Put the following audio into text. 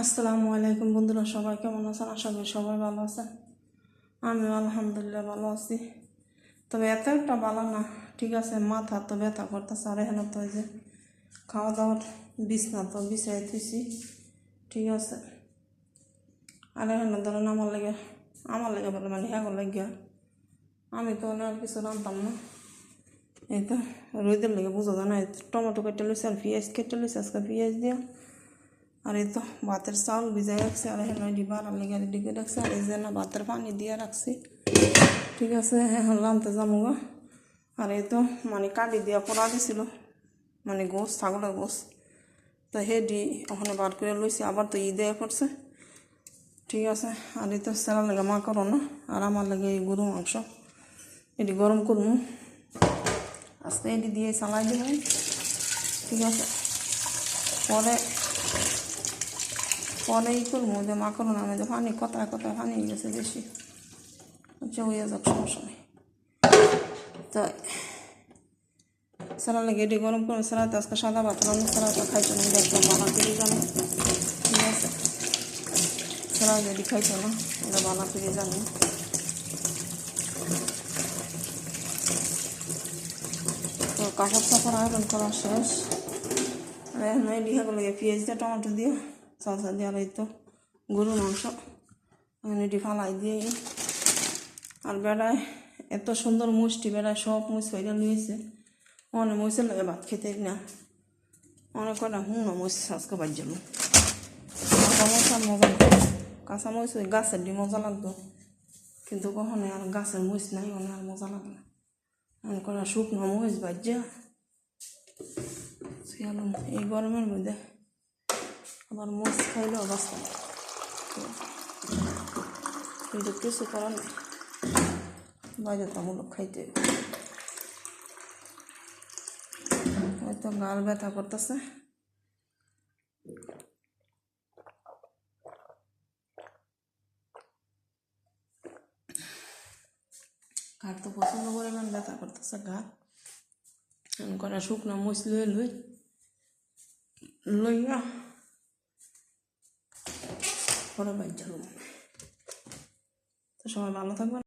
আসসালামু আলাইকুম বন্ধুরা, সবাই কেমন আছেন? আশা করি সবাই ভালো আছেন। আমি আলহামদুলিল্লাহ ভালো আছি। তবে এত একটা ভালো না, ঠিক আছে, মাথা তো ব্যথা করতেছে। আর এখানে তো যে খাওয়া দাওয়ার বিছনা তো বিছাই থুইছি ঠিক আছে। আর এখানে ধরেন আমার লেগে আমার লেগে বলে মানে হ্যাঁ লেগে আমি তো আর কিছু রান্তাম না। এই তো রোদের লেগে বুঝা যায় না টমেটো কেটে লইছে আর পেঁয়াজ কেটে লইছে, আজকে পেঁয়াজ দিয়া আর এই তো ভাতের চাউল ভিজাই রাখছি, আর এখানে ডিবার লেগে রেডি করে রাখছি, আর এই না ভাতের পানি দিয়ে রাখছি। ঠিক আছে, এখন রানতে যাব। আর এই তো মানে কাটি দিয়া পড়া দিছিল মানে গোস, ছাগলের গোস। তো হেডি ওখানে বার করে লইছি, আবার তো ঈদে পড়ছে ঠিক আছে, আর এই তো সেরা লাগে মা করো না, আর আমার লাগে এই গরু মাংস। এটি গরম করব। আস্তে এটি দিয়ে চালাই দিব ঠিক আছে, পরে পরে ই করব, যে মা না, আমি যে পানি কথায় কথায় পানি হয়ে গেছে বেশি। হইয়া যাক সমস্যা নেই তাই, সারা লাগে এটি গরম করে সারাতে আজকে সাদা ভাত রান্না সারাটা খাইছো না দেখলাম বানা করে জানো ঠিক আছে। সারা যদি খাইছো না ওটা বানা করে জানি তো কাপড় চাপড় আয়রন করা শেষ। আর এখন এই ডিহাগুলো পেঁয়াজ দিয়ে, টমেটো দিয়ে সালসা দিয়ে আর গরুর মাংস এটি ফালাই দিয়ে আর বেড়ায় এত সুন্দর মুষ্টি বেড়ায় সব মুছ ফেরা নিয়েছে অনেক মুছের লাগে ভাত খেতে না অনেক কটা হুঁ না মুছ আজকে বাদ কাঁচা মরিচ আর মজা কাঁচা মরিচ ওই গাছের দিয়ে মজা লাগতো কিন্তু কখনো আর গাছের মরিচ নাই অনেক আর মজা লাগে না আমি কটা শুকনো মরিচ বাজ্যা এই গরমের মধ্যে আবার মরিচ খাইলে অবস্থা। কিন্তু কিছু করার নেই বাধ্যতামূলক খাইতে। হয়তো গাল ব্যথা করতেছে গার তো প্রচণ্ড পরিমাণ ব্যথা করতেছে গা কটা শুকনো মুছ লই লই, লইয়া পরে বাইর যাব তো সবাই ভালো থাকবেন।